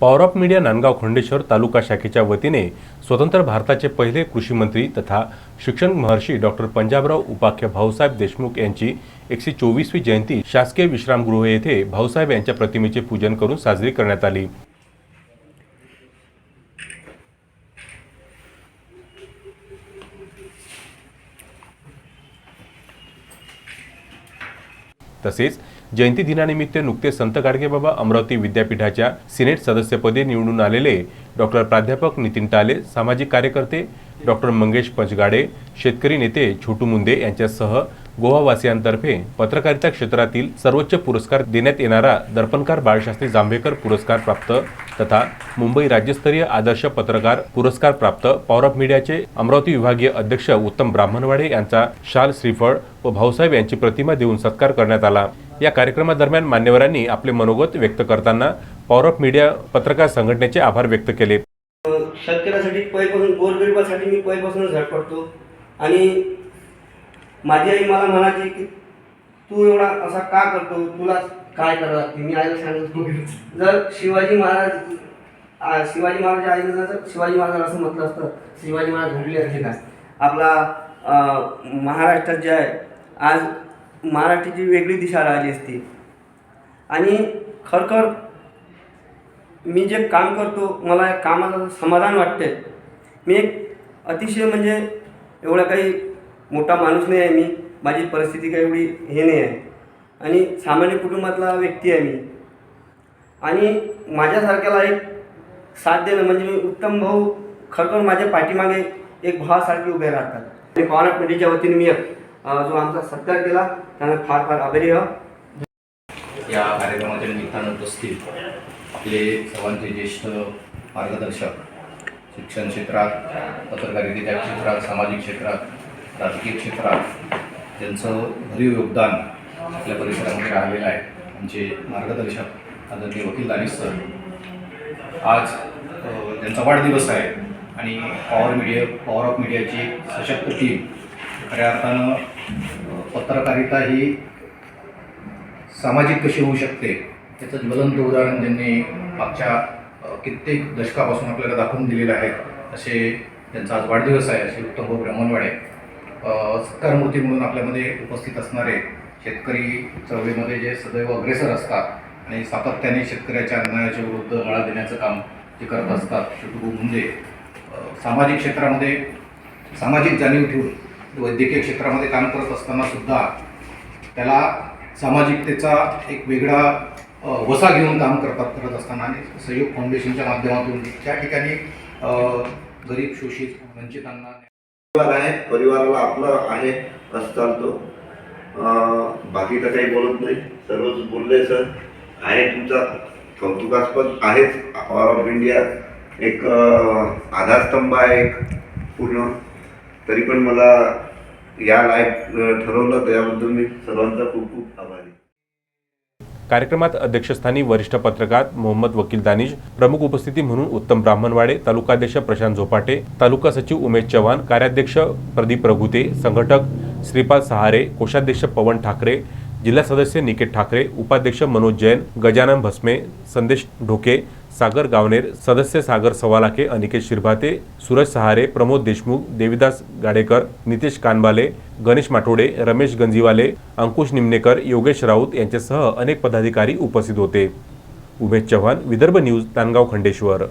Power of media Nandgaon Khandeshwar taluka शाखेच्या वतीने स्वतंत्र भारताचे पहिले कृषी मंत्री तथा शिक्षण महर्षी डॉक्टर पंजाबराव उपाख्य भाऊसाहेब देशमुख यांची एकशे चोवीसवी जयंती शासकीय विश्रामगृह येथे भाऊसाहेब यांच्या प्रतिमेचे पूजन करून साजरी करण्यात आली. तसेच जयंती दिनानिमित्त नुकतेच संत गाडगेबाबा अमरावती विद्यापीठाच्या सिनेट सदस्यपदी निवडून आलेले डॉक्टर प्राध्यापक नितीन टाले सामाजिक कार्यकर्ते डॉक्टर मंगेश पंचगाडे शेतकरी नेते छोटू मुंदे यांच्यासह गोवावासियांतर्फे पत्रकारिता क्षेत्रातील सर्वोच्च पुरस्कार देण्यात येणारा दर्पणकार बाळशास्त्री जांभेकर पुरस्कार प्राप्त तथा मुंबई राज्यस्तरीय आदर्श पत्रकार पुरस्कार प्राप्त पॉवर ऑफ मीडियाचे अमरावती विभागीय अध्यक्ष उत्तम ब्राह्मणवाडे यांचा शाल श्रीफळ व भाऊसाहेब यांची प्रतिमा देऊन सत्कार करण्यात आला. या कार्यक्रमादरम्यान मान्यवरांनी आपले मनोगत व्यक्त करताना पॉवर ऑफ मीडिया पत्रकार संघटनेचे आभार व्यक्त केले. शेतकऱ्यासाठी पहिल्यापासून गोरगरिबासाठी मी पहिल्यापासून झटपडतो आणि माझी आई मला म्हणायची की तू एवढा असा का करतो? तुला काय करावं लागते? मी आईला सांगत जर शिवाजी महाराज शिवाजी महाराज आईने जर शिवाजी महाराज असं म्हटलं असतं शिवाजी महाराज घडले असते का? आपला महाराष्ट्रात जे आहे आज महाराष्ट्राची वेगळी दिशा राहिली असती. आणि खरखर मी जे काम करतो मला या कामाचं समाधान वाटते मी एक अतिशय म्हणजे एवढं काही मोठा माणूस नाही आहे मी. माझी परिस्थिती काही एवढी हे नाही आहे. आणि सामान्य कुटुंबातला व्यक्ती आहे मी. आणि माझ्यासारख्याला एक साथ देणं म्हणजे मी उत्तम भाऊ खरखर माझ्या पाठीमागे एक भावासारखे उभे राहतात. आणि पॉवर पिढीच्या वतीने मी जो आमचा सत्कार केला त्यांना फार फार आभारी आहे. या कार्यक्रमाच्या निमित्तानं उपस्थित आपले सर्वांचे ज्येष्ठ मार्गदर्शक शिक्षण क्षेत्रात पत्रकारितेच्या क्षेत्रात सामाजिक क्षेत्रात राजकीय क्षेत्रात त्यांचं भरीव योगदान आपल्या परिसरामध्ये राहिलेलं आहे. आमचे मार्गदर्शक आदरणीय वकील दानिश सर. आज त्यांचा वाढदिवस आहे आणि पॉवर मीडिया पॉवर ऑफ मीडियाची सशक्त टीम खऱ्या अर्थानं पत्रकारिता ही सामाजिक कशी होऊ शकते त्याचं ज्वलंत उदाहरण ज्यांनी मागच्या कित्येक दशकापासून आपल्याला दाखवून दिलेलं आहे. असे त्यांचा आज वाढदिवस आहे. असे उत्तम भाऊ अ, सत्कारमूर्ती म्हणून आपल्यामध्ये उपस्थित असणारे शेतकरी चळवळीमध्ये जे सदैव अग्रेसर असतात आणि सातत्याने शेतकऱ्याच्या अन्यायाच्या विरुद्ध लढा देण्याचं काम जे करत असतात छोटू मुंजे सामाजिक क्षेत्रामध्ये सामाजिक जाणीव ठेवून वैद्यकीय क्षेत्रामध्ये काम करत असताना सुद्धा त्याला सामाजिकतेचा एक वेगळा वसा घेऊन काम करतात करत असताना आणि सहयोग फाउंडेशनच्या माध्यमातून. त्या ठिकाणी गरीब शोषित वंचितांना परिवार आहे परिवाराला आपलं आहे असं चालतो. बाकी तर काही बोलत नाही. सर्वच बोलले सर. आहे तुमचा कौतुकास्पद आहेच. पॉवर ऑफ इंडिया एक आधारस्तंभ आहे एक पूर्ण. तरी पण मला या लाईफ ठरवलं त्याबद्दल मी सर्वांचा खूप खूप आभारी कार्यक्रमात अध्यक्षस्थानी वरिष्ठ पत्रकार मोहम्मद वकील दानिश प्रमुख उपस्थिती म्हणून उत्तम ब्राह्मणवाडे तालुकाध्यक्ष प्रशांत झोपाटे तालुका सचिव उमेश चव्हाण कार्याध्यक्ष प्रदीप रघुते संघटक श्रीपाल सहारे कोषाध्यक्ष पवन ठाकरे जिल्हा सदस्य निकेत ठाकरे उपाध्यक्ष मनोज जैन गजानन भस्मे संदेश ढोके सागर गावनेर सदस्य सागर सवालाके अनिकेत शिरभाते सूरज सहारे प्रमोद देशमुख देविदास गाडेकर नितेश कानबाले गणेश माटोडे रमेश गंजीवाले अंकुश निमनेकर योगेश राऊत यांच्यासह अनेक पदाधिकारी उपस्थित होते. उमेश चव्हाण विदर्भ न्यूज तानगाव खंडेश्वर.